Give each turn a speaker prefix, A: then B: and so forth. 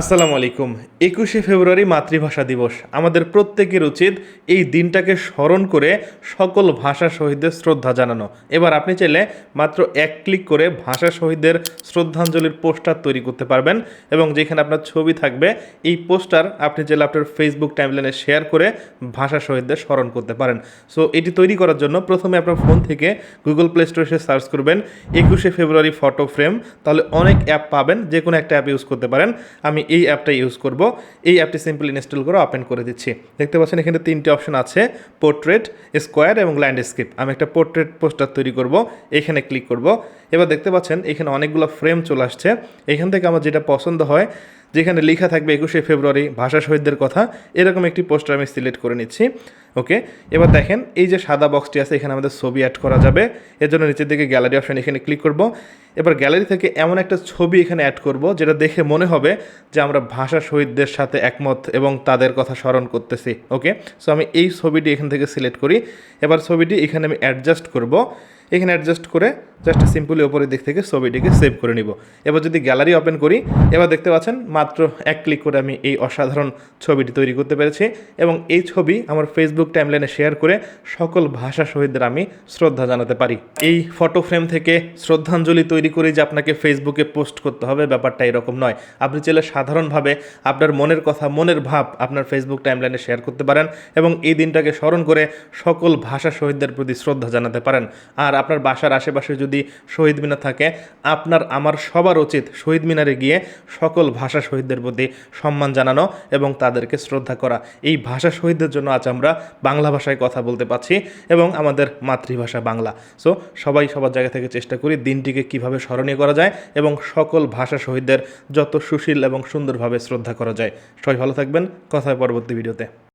A: আসসালামু আলাইকুম। একুশে ফেব্রুয়ারি মাতৃভাষা দিবস। আমাদের প্রত্যেকের উচিত এই দিনটাকে স্মরণ করে সকল ভাষা শহীদদের শ্রদ্ধা জানানো। এবার আপনি চাইলে মাত্র এক ক্লিক করে ভাষা শহীদদের শ্রদ্ধাঞ্জলির পোস্টার তৈরি করতে পারবেন এবং যেখানে আপনার ছবি থাকবে, এই পোস্টার আপনি চাইলে আপনার ফেসবুক টাইমলাইনে শেয়ার করে ভাষা শহীদদের স্মরণ করতে পারেন। সো এটি তৈরি করার জন্য প্রথমে আপনার ফোন থেকে গুগল প্লে স্টোরে এসে সার্চ করবেন একুশে ফেব্রুয়ারি ফটো ফ্রেম তাহলে অনেক অ্যাপ পাবেন যে কোনো একটা অ্যাপ ইউজ করতে পারেন। আমি এই অ্যাপটা ইউজ করব। এই অ্যাপটি সিম্পল ইনস্টল করে ওপেন করে দিচ্ছি। দেখতে পাচ্ছেন এখানে তিনটি অপশন আছে পোর্ট্রেট স্কোয়ার এবং ল্যান্ডস্কেপ আমি একটা পোর্ট্রেট পোস্টার তৈরি করব, এখানে ক্লিক করব। এবার দেখতে পাচ্ছেন এখানে অনেকগুলো ফ্রেম চলে আসছে। এখান থেকে আমার যেটা পছন্দ হয়, যেখানে লেখা থাকবে একুশে ফেব্রুয়ারি, ভাষা শহীদদের কথা, এরকম একটি পোস্টার আমি সিলেক্ট করে নিচ্ছি। ওকে? এবার দেখেন, এই যে সাদা বক্সটি আছে, এখানে আমাদের ছবি অ্যাড করা যাবে। এর জন্য নিচের দিকে গ্যালারি অপশন এখানে ক্লিক করব। এবার গ্যালারি থেকে এমন একটা ছবি এখানে অ্যাড করব, যেটা দেখে মনে হবে যে আমরা ভাষা শহীদদের সাথে একমত এবং তাদের কথা স্মরণ করতেছি, ওকে? সো আমি এই ছবিটি এখান থেকে সিলেক্ট করি। এবার ছবিটি এখানে আমি অ্যাডজাস্ট করব। এখানে অ্যাডজাস্ট করে জাস্ট সিম্পলি ওপরের দিক থেকে ছবিটিকে সেভ করে নিব। এবার যদি গ্যালারি ওপেন করি, এবার দেখতে পাচ্ছেন মাত্র এক ক্লিক করে আমি এই অসাধারণ ছবিটি তৈরি করতে পেরেছি এবং এই ছবি আমার ফেসবুক টাইমলাইনে শেয়ার করে সকল ভাষা শহীদদের আমি শ্রদ্ধা জানাতে পারি। এই ফটো ফ্রেম থেকে শ্রদ্ধাঞ্জলি তৈরি করে যে আপনাকে ফেসবুকে পোস্ট করতে হবে, ব্যাপারটা এরকম নয়। আপনি চাইলে সাধারণভাবে আপনার মনের কথা, মনের ভাব আপনার ফেসবুক টাইমলাইনে শেয়ার করতে পারেন এবং এই দিনটাকে স্মরণ করে সকল ভাষা শহীদদের প্রতি শ্রদ্ধা জানাতে পারেন। আর আপনার বাসার আশেপাশে যদি শহীদ মিনার থাকে, আপনার, আমার সবার উচিত শহীদ মিনারে গিয়ে সকল ভাষা শহীদদের প্রতি সম্মান জানানো এবং তাদেরকে শ্রদ্ধা করা। এই ভাষা শহীদদের জন্য আজ আমরা বাংলা ভাষায় কথা বলতে পারছি এবং আমাদের মাতৃভাষা বাংলা। সো সবাই সবার জায়গা থেকে চেষ্টা করি দিনটিকে কীভাবে স্মরণীয় করা যায় এবং সকল ভাষা শহীদদের যত সুশীল এবং সুন্দরভাবে শ্রদ্ধা করা যায়। সবাই ভালো থাকবেন। কথায় পরবর্তী ভিডিওতে।